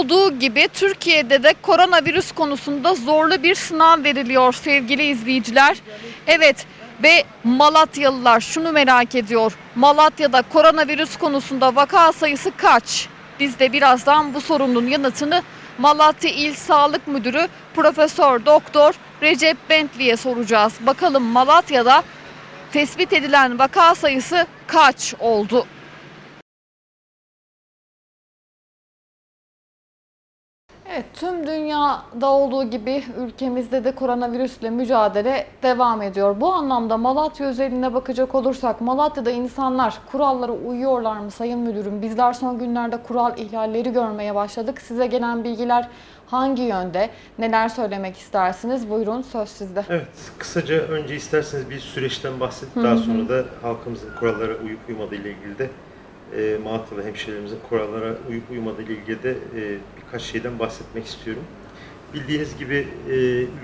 olduğu gibi Türkiye'de de koronavirüs konusunda zorlu bir sınav veriliyor sevgili izleyiciler. Evet ve Malatyalılar şunu merak ediyor. Malatya'da koronavirüs konusunda vaka sayısı kaç? Biz de birazdan bu sorunun yanıtını Malatya İl Sağlık Müdürü Profesör Doktor Recep Bentley'e soracağız. Bakalım Malatya'da tespit edilen vaka sayısı kaç oldu? Evet, tüm dünyada olduğu gibi ülkemizde de koronavirüsle mücadele devam ediyor. Bu anlamda Malatya özeline bakacak olursak Malatya'da insanlar kurallara uyuyorlar mı Sayın Müdürüm? Bizler son günlerde kural ihlalleri görmeye başladık. Size gelen bilgiler hangi yönde? Neler söylemek istersiniz? Buyurun söz sizde. Evet, kısaca önce isterseniz bir süreçten bahsedip daha sonra da halkımızın kurallara uyup uymadığı ile ilgili de e, Malatyalı hemşehrilerimizin kurallara uyup uymadığı ile ilgili de e, birkaç şeyden bahsetmek istiyorum. Bildiğiniz gibi e,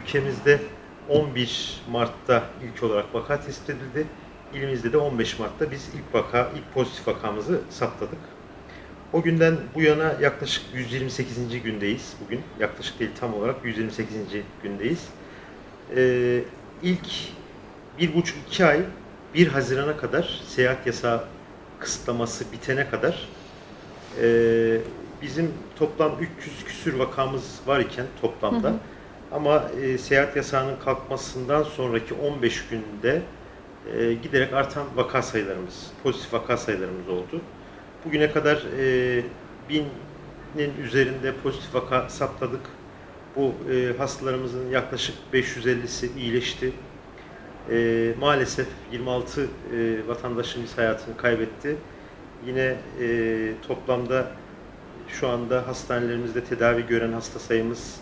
ülkemizde 11 Mart'ta ilk olarak vaka tespit edildi. İlimizde de 15 Mart'ta biz ilk vaka, ilk pozitif vakamızı saptadık. O günden bu yana yaklaşık 128. gündeyiz bugün. Yaklaşık değil tam olarak 128. gündeyiz. Ee, ilk bir buçuk iki ay 1 Haziran'a kadar seyahat yasağı kısıtlaması bitene kadar ee, bizim toplam 300 küsür vakamız var iken toplamda Hı hı. ama e, seyahat yasağının kalkmasından sonraki 15 günde e, giderek artan vaka sayılarımız, pozitif vaka sayılarımız oldu. Bugüne kadar e, binin üzerinde pozitif vaka saptadık. Bu e, hastalarımızın yaklaşık 550'si iyileşti. E, maalesef 26 e, vatandaşımız hayatını kaybetti. Yine e, toplamda şu anda hastanelerimizde tedavi gören hasta sayımız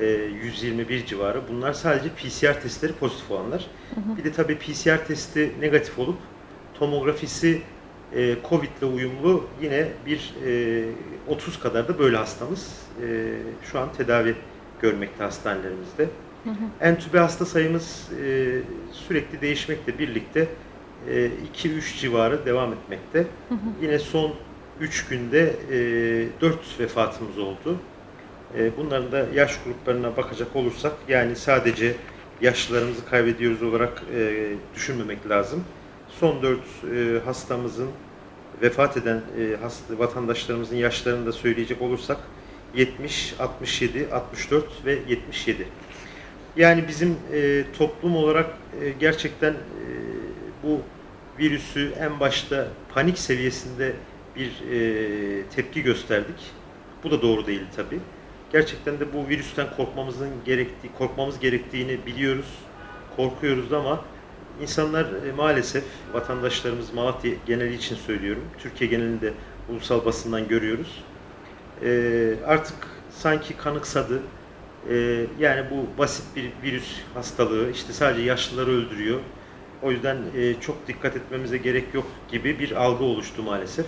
e, 121 civarı. Bunlar sadece PCR testleri pozitif olanlar. Bir de tabii PCR testi negatif olup tomografisi e, Covid ile uyumlu yine bir e, 30 kadar da böyle hastamız e, şu an tedavi görmekte hastanelerimizde. Entübe hasta sayımız e, sürekli değişmekle birlikte e, 2-3 civarı devam etmekte. Yine son 3 günde e, 4 vefatımız oldu. E, bunların da yaş gruplarına bakacak olursak yani sadece yaşlılarımızı kaybediyoruz olarak e, düşünmemek lazım. Son 4 e, hastamızın vefat eden e, hasta, vatandaşlarımızın yaşlarını da söyleyecek olursak 70, 67, 64 ve 77. Yani bizim e, toplum olarak e, gerçekten e, bu virüsü en başta panik seviyesinde bir e, tepki gösterdik. Bu da doğru değil tabi. Gerçekten de bu virüsten korkmamızın gerektiği, korkmamız gerektiğini biliyoruz, korkuyoruz ama insanlar e, maalesef vatandaşlarımız Malatya geneli için söylüyorum, Türkiye genelinde ulusal basından görüyoruz. E, artık sanki kanıksadı. E, yani bu basit bir virüs hastalığı, işte sadece yaşlıları öldürüyor. O yüzden e, çok dikkat etmemize gerek yok gibi bir algı oluştu maalesef.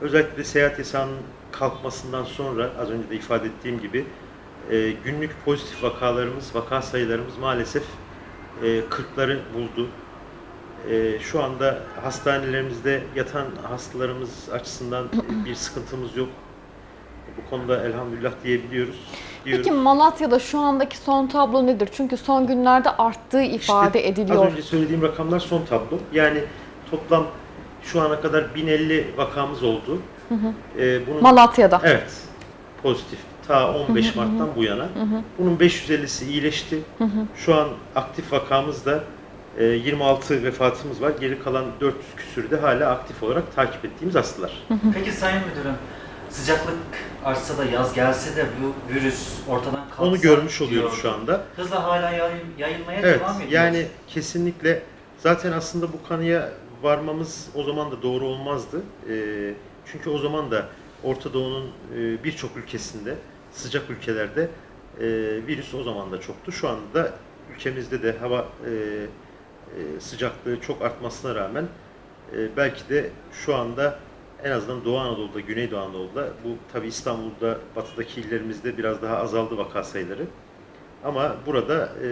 Özellikle seyahat yasağının kalkmasından sonra az önce de ifade ettiğim gibi e, günlük pozitif vakalarımız, vaka sayılarımız maalesef e, 40'ları buldu. E, şu anda hastanelerimizde yatan hastalarımız açısından bir sıkıntımız yok. Bu konuda elhamdülillah diyebiliyoruz. diyoruz. Peki Malatya'da şu andaki son tablo nedir? Çünkü son günlerde arttığı ifade İşte ediliyor. Az önce söylediğim rakamlar son tablo. Yani toplam şu ana kadar 1050 vakamız oldu. Ee, bunun Malatya'da. evet pozitif. Ta 15 Mart'tan bu yana. Bunun 550'si iyileşti. Şu an aktif vakamız da e, 26 vefatımız var. Geri kalan 400 küsürü de hala aktif olarak takip ettiğimiz hastalar. Peki Sayın Müdürüm, sıcaklık artsa da yaz gelse de bu virüs ortadan kalksa Onu görmüş oluyoruz diyor. şu anda. Hızla hala yayıl- yayılmaya Evet, devam ediyor. yani kesinlikle zaten aslında bu kanıya varmamız o zaman da doğru olmazdı. Ee, çünkü o zaman da Orta Doğu'nun e, birçok ülkesinde, sıcak ülkelerde e, virüs o zaman da çoktu. Şu anda ülkemizde de hava e, e, sıcaklığı çok artmasına rağmen e, belki de şu anda en azından Doğu Anadolu'da, Güneydoğu Anadolu'da bu tabi İstanbul'da, batıdaki illerimizde biraz daha azaldı vaka sayıları. Ama burada e,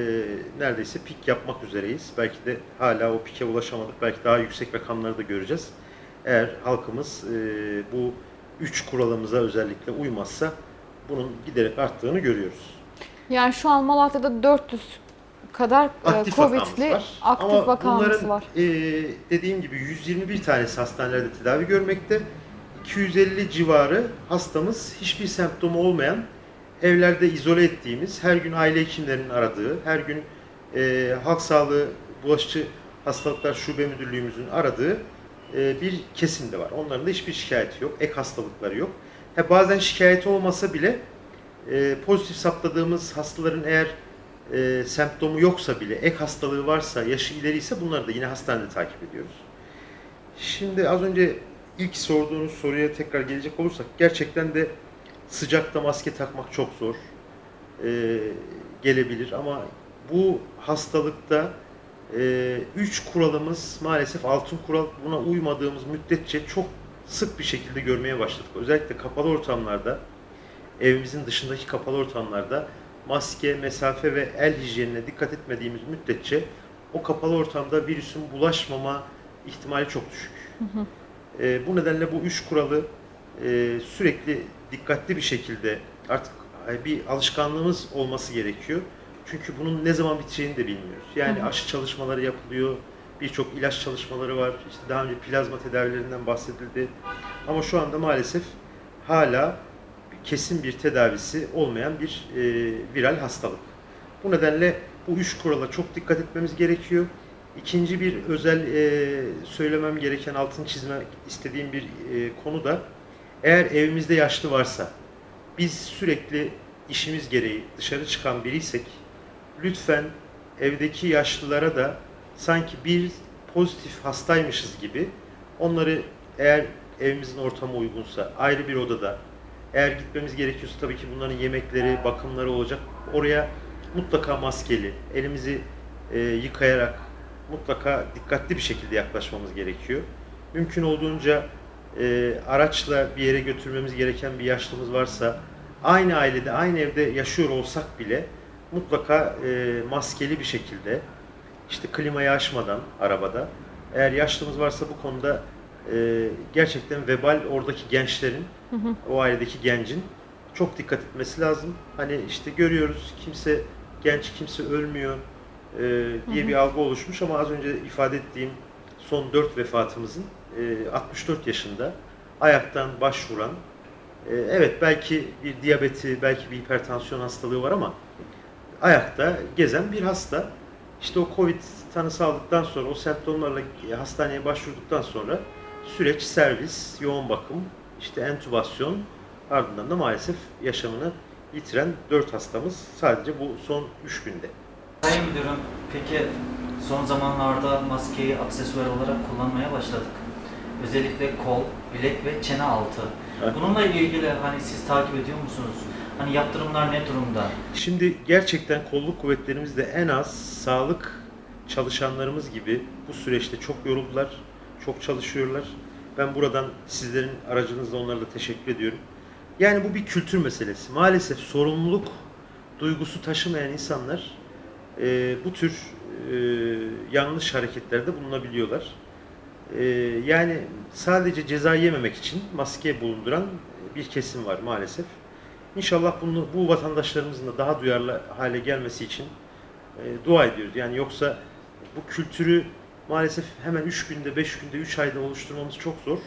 neredeyse pik yapmak üzereyiz. Belki de hala o pike ulaşamadık. Belki daha yüksek rakamları da göreceğiz. Eğer halkımız e, bu üç kuralımıza özellikle uymazsa bunun giderek arttığını görüyoruz. Yani şu an Malatya'da 400 kadar e, Aktif Covid'li var. aktif Ama vakamız bunların var. e, dediğim gibi 121 tanesi hastanelerde tedavi görmekte. 250 civarı hastamız hiçbir semptomu olmayan evlerde izole ettiğimiz, her gün aile hekimlerinin aradığı, her gün e, halk sağlığı bulaşıcı hastalıklar şube müdürlüğümüzün aradığı e, bir kesim de var. Onların da hiçbir şikayeti yok, ek hastalıkları yok. Ha, bazen şikayeti olmasa bile e, pozitif saptadığımız hastaların eğer e, semptomu yoksa bile, ek hastalığı varsa, yaşı ileriyse bunları da yine hastanede takip ediyoruz. Şimdi az önce ilk sorduğunuz soruya tekrar gelecek olursak gerçekten de sıcakta maske takmak çok zor e, gelebilir ama bu hastalıkta e, üç kuralımız maalesef altın kural buna uymadığımız müddetçe çok sık bir şekilde görmeye başladık. Özellikle kapalı ortamlarda, evimizin dışındaki kapalı ortamlarda maske, mesafe ve el hijyenine dikkat etmediğimiz müddetçe o kapalı ortamda virüsün bulaşmama ihtimali çok düşük. E, bu nedenle bu üç kuralı e, sürekli dikkatli bir şekilde artık e, bir alışkanlığımız olması gerekiyor. Çünkü bunun ne zaman biteceğini de bilmiyoruz. Yani Hı hı. aşı çalışmaları yapılıyor, birçok ilaç çalışmaları var. İşte daha önce plazma tedavilerinden bahsedildi. Ama şu anda maalesef hala kesin bir tedavisi olmayan bir e, viral hastalık. Bu nedenle bu üç kurala çok dikkat etmemiz gerekiyor. İkinci bir özel e, söylemem gereken, altını çizmek istediğim bir e, konu da eğer evimizde yaşlı varsa, biz sürekli işimiz gereği dışarı çıkan biriysek, lütfen evdeki yaşlılara da sanki bir pozitif hastaymışız gibi onları eğer evimizin ortamı uygunsa ayrı bir odada eğer gitmemiz gerekiyorsa tabii ki bunların yemekleri, bakımları olacak. Oraya mutlaka maskeli, elimizi e, yıkayarak mutlaka dikkatli bir şekilde yaklaşmamız gerekiyor. Mümkün olduğunca e, araçla bir yere götürmemiz gereken bir yaşlımız varsa aynı ailede, aynı evde yaşıyor olsak bile mutlaka e, maskeli bir şekilde işte klimayı açmadan arabada eğer yaşlımız varsa bu konuda e, gerçekten vebal oradaki gençlerin Hı hı. o ailedeki gencin çok dikkat etmesi lazım. Hani işte görüyoruz kimse genç kimse ölmüyor e, diye Hı hı. bir algı oluşmuş ama az önce ifade ettiğim son 4 vefatımızın e, 64 yaşında ayaktan başvuran e, evet belki bir diyabeti belki bir hipertansiyon hastalığı var ama ayakta gezen bir hasta. İşte o Covid tanısı aldıktan sonra o semptomlarla hastaneye başvurduktan sonra süreç servis, yoğun bakım, işte entübasyon ardından da maalesef yaşamını yitiren 4 hastamız sadece bu son 3 günde. Sayın Müdürüm, peki son zamanlarda maskeyi aksesuar olarak kullanmaya başladık. Özellikle kol, bilek ve çene altı. Evet. Bununla ilgili hani siz takip ediyor musunuz? Hani yaptırımlar ne durumda? Şimdi gerçekten kolluk kuvvetlerimiz de en az sağlık çalışanlarımız gibi bu süreçte çok yoruldular, çok çalışıyorlar. Ben buradan sizlerin aracınızla onlara da teşekkür ediyorum. Yani bu bir kültür meselesi. Maalesef sorumluluk duygusu taşımayan insanlar e, bu tür e, yanlış hareketlerde bulunabiliyorlar. E, yani sadece ceza yememek için maske bulunduran bir kesim var maalesef. İnşallah bunu, bu vatandaşlarımızın da daha duyarlı hale gelmesi için e, dua ediyoruz. Yani yoksa bu kültürü maalesef hemen 3 günde, 5 günde, 3 ayda oluşturmamız çok zor.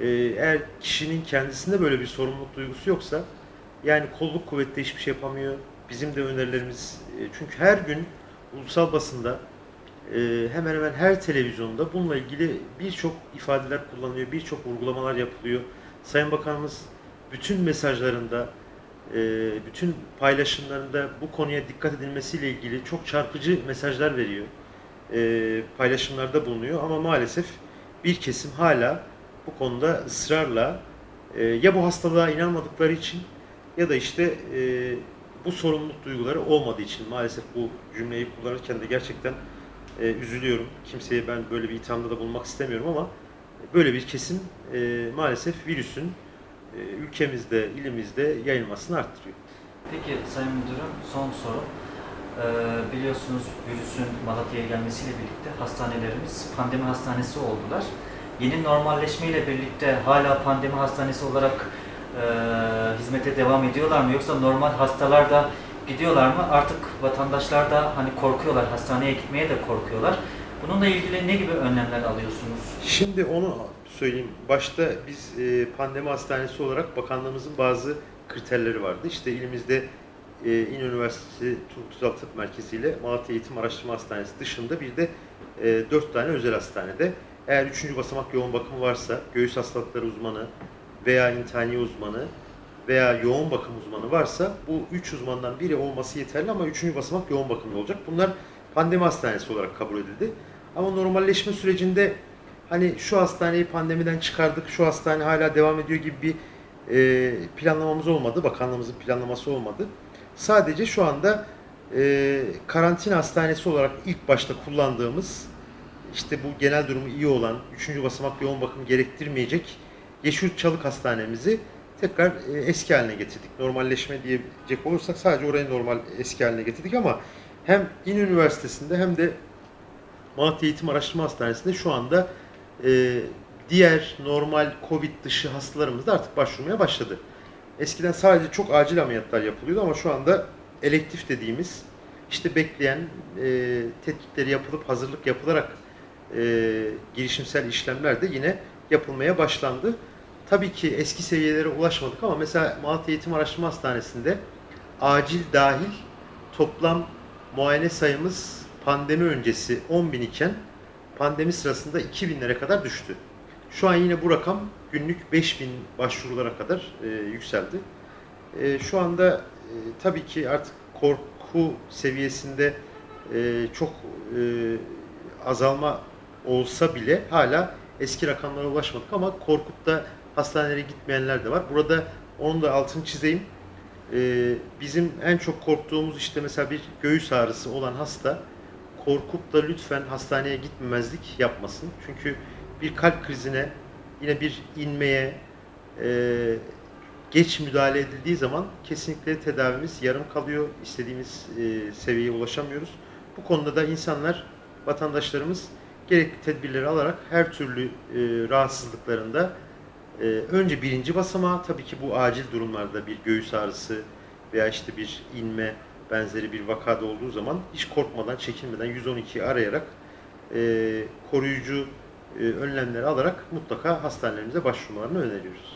E, eğer kişinin kendisinde böyle bir sorumluluk duygusu yoksa yani kolluk kuvvette hiçbir şey yapamıyor. Bizim de önerilerimiz e, çünkü her gün ulusal basında e, hemen hemen her televizyonda bununla ilgili birçok ifadeler kullanılıyor, birçok uygulamalar yapılıyor. Sayın Bakanımız bütün mesajlarında, e, bütün paylaşımlarında bu konuya dikkat edilmesiyle ilgili çok çarpıcı mesajlar veriyor. E, paylaşımlarda bulunuyor ama maalesef bir kesim hala bu konuda ısrarla e, ya bu hastalığa inanmadıkları için ya da işte e, bu sorumluluk duyguları olmadığı için maalesef bu cümleyi kullanırken de gerçekten e, üzülüyorum. Kimseye ben böyle bir ithamda da bulmak istemiyorum ama böyle bir kesim e, maalesef virüsün e, ülkemizde, ilimizde yayılmasını arttırıyor. Peki Sayın Müdürüm son soru. Ee, biliyorsunuz virüsün Malatya'ya gelmesiyle birlikte hastanelerimiz pandemi hastanesi oldular. Yeni normalleşmeyle birlikte hala pandemi hastanesi olarak e, hizmete devam ediyorlar mı? Yoksa normal hastalar da gidiyorlar mı? Artık vatandaşlar da hani korkuyorlar, hastaneye gitmeye de korkuyorlar. Bununla ilgili ne gibi önlemler alıyorsunuz? Şimdi onu söyleyeyim. Başta biz e, pandemi hastanesi olarak bakanlığımızın bazı kriterleri vardı. İşte ilimizde e, İn Üniversitesi Turgut Özal Tıp Merkezi ile Malatya Eğitim Araştırma Hastanesi dışında bir de e, 4 tane özel hastanede eğer 3. basamak yoğun bakım varsa, göğüs hastalıkları uzmanı veya intihani uzmanı veya yoğun bakım uzmanı varsa bu 3 uzmandan biri olması yeterli ama 3. basamak yoğun bakımda olacak. Bunlar pandemi hastanesi olarak kabul edildi. Ama normalleşme sürecinde hani şu hastaneyi pandemiden çıkardık, şu hastane hala devam ediyor gibi bir e, planlamamız olmadı. Bakanlığımızın planlaması olmadı. Sadece şu anda e, karantina hastanesi olarak ilk başta kullandığımız işte bu genel durumu iyi olan 3. basamak yoğun bakım gerektirmeyecek Yeşil Çalık Hastanemizi tekrar e, eski haline getirdik. Normalleşme diyecek olursak sadece orayı normal eski haline getirdik ama hem İN Üniversitesi'nde hem de Malatya Eğitim Araştırma Hastanesi'nde şu anda e, diğer normal Covid dışı hastalarımız da artık başvurmaya başladı. Eskiden sadece çok acil ameliyatlar yapılıyordu ama şu anda elektif dediğimiz işte bekleyen e, tetkikleri yapılıp hazırlık yapılarak e, girişimsel işlemler de yine yapılmaya başlandı. Tabii ki eski seviyelere ulaşmadık ama mesela Malatya Eğitim Araştırma Hastanesi'nde acil dahil toplam muayene sayımız pandemi öncesi 10 bin iken pandemi sırasında 2000'lere kadar düştü. Şu an yine bu rakam günlük 5000 başvurulara kadar e, yükseldi. E, şu anda e, tabii ki artık korku seviyesinde e, çok e, azalma olsa bile hala eski rakamlara ulaşmadık ama korkup da hastanelere gitmeyenler de var. Burada onun da altını çizeyim. Ee, bizim en çok korktuğumuz işte mesela bir göğüs ağrısı olan hasta korkup da lütfen hastaneye gitmemezlik yapmasın. Çünkü bir kalp krizine yine bir inmeye e, geç müdahale edildiği zaman kesinlikle tedavimiz yarım kalıyor. İstediğimiz e, seviyeye ulaşamıyoruz. Bu konuda da insanlar, vatandaşlarımız gerekli tedbirleri alarak her türlü e, rahatsızlıklarında ee, önce birinci basamağı tabii ki bu acil durumlarda bir göğüs ağrısı veya işte bir inme benzeri bir vakada olduğu zaman hiç korkmadan, çekinmeden 112'yi arayarak e, koruyucu e, önlemleri alarak mutlaka hastanelerimize başvurmalarını öneriyoruz.